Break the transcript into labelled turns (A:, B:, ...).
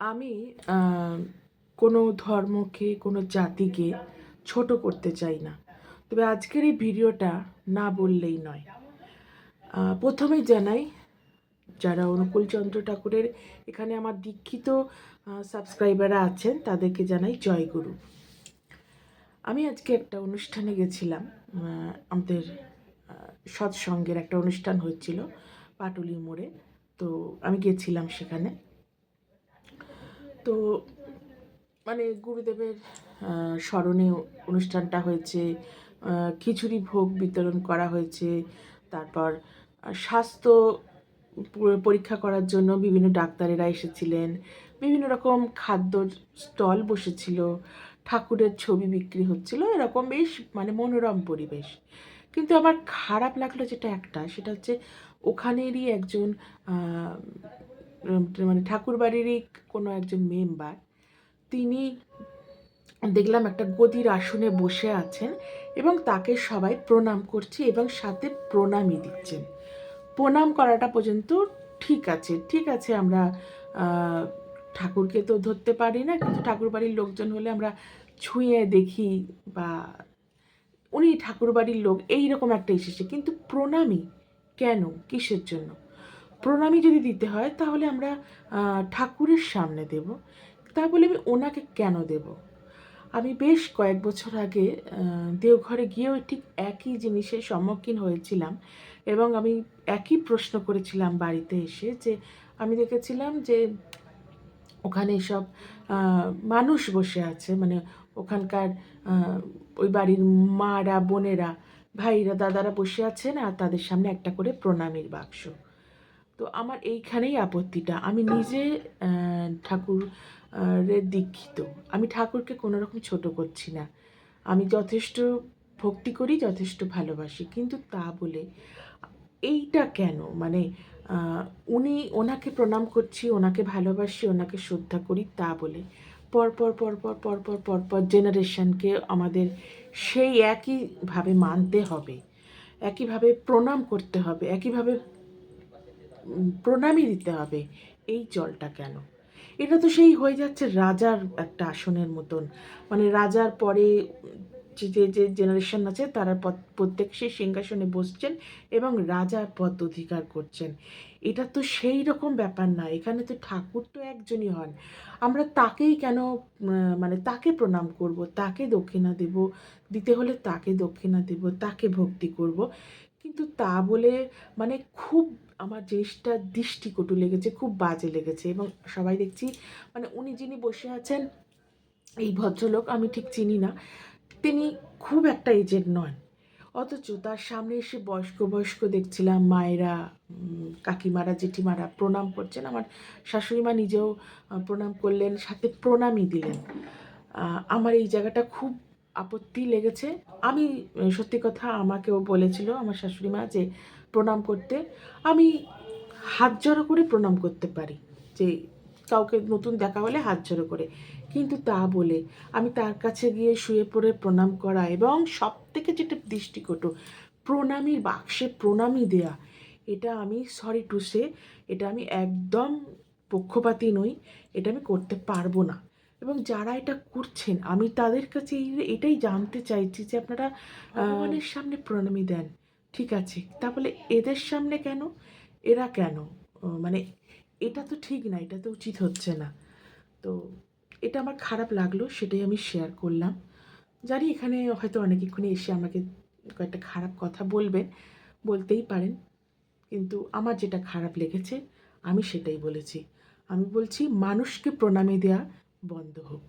A: আমি কোনো ধর্মকে, কোনো জাতিকে ছোট করতে চাই না। তবে আজকের এই ভিডিওটা না বললেই নয়। প্রথমেই জানাই, যারা অনুকূল চন্দ্র ঠাকুরের এখানে আমার দীক্ষিত সাবস্ক্রাইবাররা আছেন, তাদেরকে জানাই জয়গুরু। আমি আজকে একটা অনুষ্ঠানে গেছিলাম আমাদের সৎসঙ্গের একটা অনুষ্ঠান হচ্ছিল পাটুলি মোড়ে। তো আমি গেছিলাম সেখানে। তো মানে গুরুদেবের স্মরণে অনুষ্ঠানটা হয়েছে খিচুড়ি ভোগ বিতরণ করা হয়েছে, তারপর স্বাস্থ্য পরীক্ষা করার জন্য বিভিন্ন ডাক্তারেরা এসেছিলেন, বিভিন্ন রকম খাদ্য স্টল বসেছিল, ঠাকুরের ছবি বিক্রি হচ্ছিল, এরকম বেশ মানে মনোরম পরিবেশ। কিন্তু আমার খারাপ লাগল যেটা একটা, সেটা হচ্ছে ওখানেরই একজন মানে ঠাকুরবাড়িরই কোনো একজন মেম্বার তিনি দেখলাম একটা গদির আসনে বসে আছেন এবং তাকে সবাই প্রণাম করছে এবং সাথে প্রণামই দিচ্ছেন। প্রণাম করাটা পর্যন্ত ঠিক আছে ঠিক আছে আমরা ঠাকুরকে তো ধরতে পারি না, কিন্তু ঠাকুর বাড়ির লোকজন হলে আমরা ছুঁয়ে দেখি বা উনি ঠাকুর বাড়ির লোক এই রকম একটা এসেছে। কিন্তু প্রণামী কেন? কিসের জন্য? প্রণামী যদি দিতে হয়, তাহলে আমরা ঠাকুরের সামনে দেব। তা বলে আমি ওনাকে কেন দেব? আমি বেশ কয়েক বছর আগে দেওঘরে গিয়েও ঠিক একই জিনিসের সম্মুখীন হয়েছিলাম এবং আমি একই প্রশ্ন করেছিলাম বাড়িতে এসে যে, আমি দেখেছিলাম যে, ওখানে সব মানুষ বসে আছে। মানে ওখানকার ওই বাড়ির মারা, বোনেরা, ভাইরা, দাদারা বসে আছেন আর তাদের সামনে একটা করে প্রণামীর বাক্স। তো আমার এইখানেই আপত্তিটা। আমি নিজে আহ, ঠাকুর আহ, রে দীক্ষিত। আমি ঠাকুরকে কোনো রকম ছোট করছি না। আমি যথেষ্ট ভক্তি করি যথেষ্ট ভালোবাসি। কিন্তু তা বলে এইটা কেন? মানে উনি ওনাকে প্রণাম করছি ওনাকে ভালোবাসি ওনাকে শ্রদ্ধা করি তা বলে। পরপর পরপর পরপর পরপর জেনারেশনকে আমাদের সেই একইভাবে মানতে হবে। একইভাবে প্রণাম করতে হবে। একইভাবে উম, প্রণামী দিতে হবে এই জলটা কেন? এটা তো সেই হয়ে যাচ্ছে রাজার একটা আসনের মতন। মানে রাজার পরে যে যে জেনারেশন আছে তারা প্রত্যেক সেই সিংহাসনে বসছেন এবং রাজার পদ অধিকার করছেন। এটা তো সেই রকম ব্যাপার না এখানে তো ঠাকুর তো একজনই হন। আমরা তাকেই কেন মানে তাকে প্রণাম করব তাকে দক্ষিণা দেব দিতে হলে তাকে দক্ষিণা দেব তাকে ভক্তি করব? কিন্তু তা বলে মানে খুব আমার জিনিসটা দৃষ্টিকটু লেগেছে, খুব বাজে লেগেছে এবং সবাই দেখছি মানে উনি যিনি বসে আছেন, এই ভদ্রলোক আমি ঠিক চিনি না, তিনি খুব একটা এজেন্ট নন। অথচ তার সামনে এসে বয়স্ক বয়স্ক দেখছিলাম, মায়েরা কাকিমারা, জেঠিমারা প্রণাম করছেন, আমার শাশুড়ি মা নিজেও প্রণাম করলেন, সাথে প্রণামই দিলেন। আমার এই জায়গাটা খুব আপত্তি লেগেছে। আমি সত্যি কথা আমাকেও বলেছিল আমার শাশুড়ি মা যে, প্রণাম করতে। আমি হাত জড়ো করে প্রণাম করতে পারি যে, কাউকে নতুন দেখা হলে হাত জড়ো করে। কিন্তু তা বলে আমি তার কাছে গিয়ে শুয়ে পড়ে প্রণাম করা এবং সব থেকে যেটা দৃষ্টিকটু, প্রণামীর বাক্সে প্রণামী দেয়া, এটা আমি সরি টু সে এটা আমি একদম পক্ষপাতী নই, এটা আমি করতে পারব না। এবং যারা এটা করছেন, আমি তাদের কাছে এটাই জানতে চাইছি যে আপনারা ভগবানের সামনে প্রণামী দেন। ঠিক আছে, তাহলে এদের সামনে কেন? এরা কেন? মানে এটা তো ঠিক না, এটা তো উচিত হচ্ছে না। তো এটা আমার খারাপ লাগল, সেটাই আমি শেয়ার করলাম। জানি এখানে হয়তো অনেকক্ষণে এসে আমাকে কয়েকটা খারাপ কথা বলবেন, বলতেই পারেন, কিন্তু আমার যেটা খারাপ লেগেছে, আমি সেটাই বলেছি। আমি বলছি, মানুষকে প্রণামী দেওয়া বন্ধ হোক